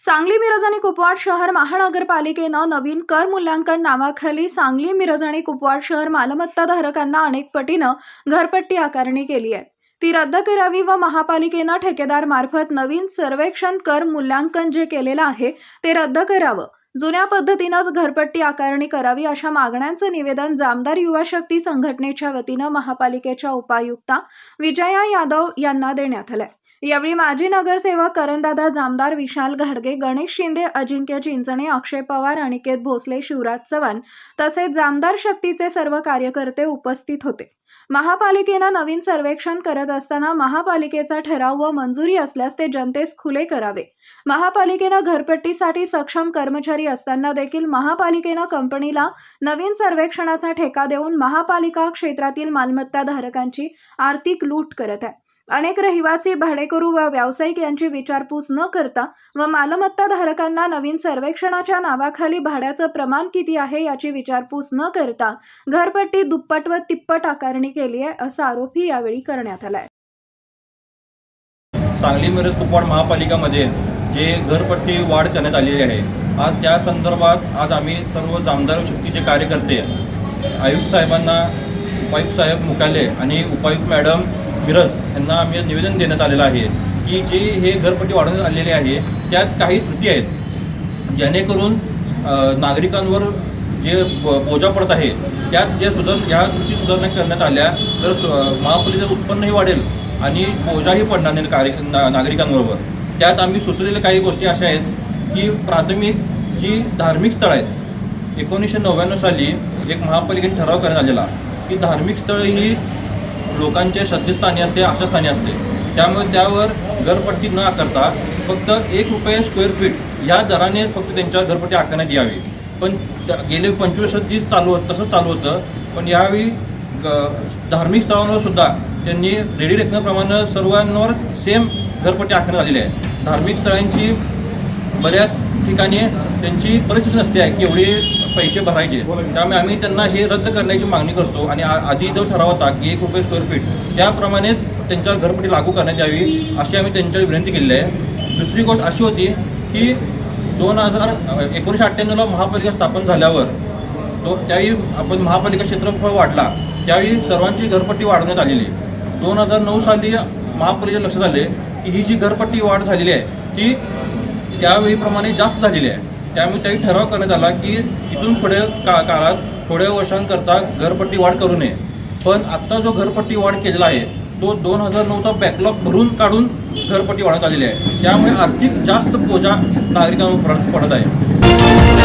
सांगली मिरज आणि कुपवाड शहर महानगरपालिकेनं नवीन कर मूल्यांकन नावाखाली सांगली मिरज आणि कुपवाड शहर मालमत्ताधारकांना अनेक पटीनं घरपट्टी आकारणी केली आहे. ती रद्द करावी व महापालिकेनं ठेकेदार मार्फत नवीन सर्वेक्षण कर मूल्यांकन जे केलेलं आहे ते रद्द करावं. जुन्या पद्धतीनंच घरपट्टी आकारणी करावी अशा मागण्यांचं निवेदन जामदार युवा शक्ती संघटनेच्या वतीनं महापालिकेच्या उपायुक्ता विजया यादव यांना देण्यात आलंय. यावेळी माजी नगरसेवक करणदादा जामदार विशाल घाडगे गणेश शिंदे अजिंक्य चिंचणे अक्षय पवार अनिकेत भोसले शिवराज चव्हाण तसेच जामदार शक्तीचे सर्व कार्यकर्ते उपस्थित होते. महापालिकेनं नवीन सर्वेक्षण करत असताना महापालिकेचा ठराव व मंजुरी असल्यास ते जनतेस खुले करावे. महापालिकेनं घरपट्टीसाठी सक्षम कर्मचारी असताना देखील महापालिकेनं कंपनीला नवीन सर्वेक्षणाचा ठेका देऊन महापालिका क्षेत्रातील मालमत्ताधारकांची आर्थिक लूट करत आहे. अनेक रहिवासी भाडेकरू व व्यावसायिक यांची विचारपूस न करता व मालमत्ता धारकांना नवीन सर्वेक्षणाच्या नावाखाली भाड्याचं प्रमाण किती आहे याची विचारपूस न करता घरपट्टी दुप्पट व तिप्पट आकारणी केली आहे असा आरोपही यावेळी करण्यात आलाय सांगली मिरज कुपवाड महापालिकामध्ये जे घरपट्टी वाढ करण्यात आलेली आहे आज त्या संदर्भात आज आम्ही सर्व जामदार शक्तीचे कार्यकर्ते आयुक्त साहेबांना उपायुक्त साहेब मुकाले आणि उपायुक्त मॅडम मिरज यांना आम्ही निवेदन देण्यात आलेलं आहे की जे हे घरपट्टी वाढवण्यात आलेले आहे त्यात काही त्रुटी आहेत. जेणेकरून नागरिकांवर जे ब- बोजा पडत आहे त्यात जे सुधार ह्या त्रुटी सुधारणा करण्यात आल्या तर महापालिकेचं उत्पन्नही वाढेल आणि बोजाही पडणार नाही कार्य ना नागरिकांबरोबर. त्यात आम्ही सुचवलेल्या काही गोष्टी अशा आहेत की प्राथमिक जी धार्मिक स्थळं आहेत एकोणीसशे नव्याण्णव साली एक महापालिकेने ठराव करण्यात आलेला की धार्मिक स्थळं ही लोकांच्या श्रद्धेस्थानी असते आशास्थानी असते. त्यामुळे त्यावर घरपट्टी न आकारता फक्त एक रुपये स्क्वेअर फीट या दराने फक्त त्यांच्या घरपट्टी आकारण्यात यावी. पण गेले पंचवीस वर्षात चालू होतं तसंच चालू होतं. पण यावेळी ग- धार्मिक स्थळांवर सुद्धा त्यांनी रेडी रेखनाप्रमाणे सर्वांवर सेम घरपट्टी आखण्यात आलेली आहे. धार्मिक स्थळांची बऱ्याच ठिकाणी त्यांची परिस्थिती नसते आहे की एवढी पैसे भरायचे. त्यामुळे आम्ही त्यांना हे रद्द करण्याची मागणी करतो. आणि आ- आधी जो ठराव होता की एक रुपये स्क्वेअर फीट त्याप्रमाणेच त्यांच्यावर घरपट्टी लागू करण्यात यावी अशी आम्ही त्यांच्यावर विनंती केलेली आहे. दुसरी गोष्ट अशी होती की दोन हजार एकोणीसशे अठ्ठ्याण्णवला महापालिका स्थापन झाल्यावर तो त्यावेळी आपण महापालिका क्षेत्रफळ वाढला. त्यावेळी सर्वांची घरपट्टी वाढवण्यात आलेली. दोन हजार नऊ साली महापालिकेच्या लक्षात आले की ही जी घरपट्टी वाढ झालेली आहे ती त्यावेळीप्रमाणे जास्त झालेली आहे. त्यामुळे त्याही ठराव करण्यात आला की इथून पुढे का काळात थोड्या वर्षांकरता घरपट्टी वाढ करू नये. पण आत्ता जो घरपट्टी वाढ केलेला आहे तो दोन हजार नऊचा बॅकलॉग भरून काढून घरपट्टी वाढत आलेली आहे. त्यामुळे आर्थिक जास्त बोजा नागरिकांवर पडत आहे.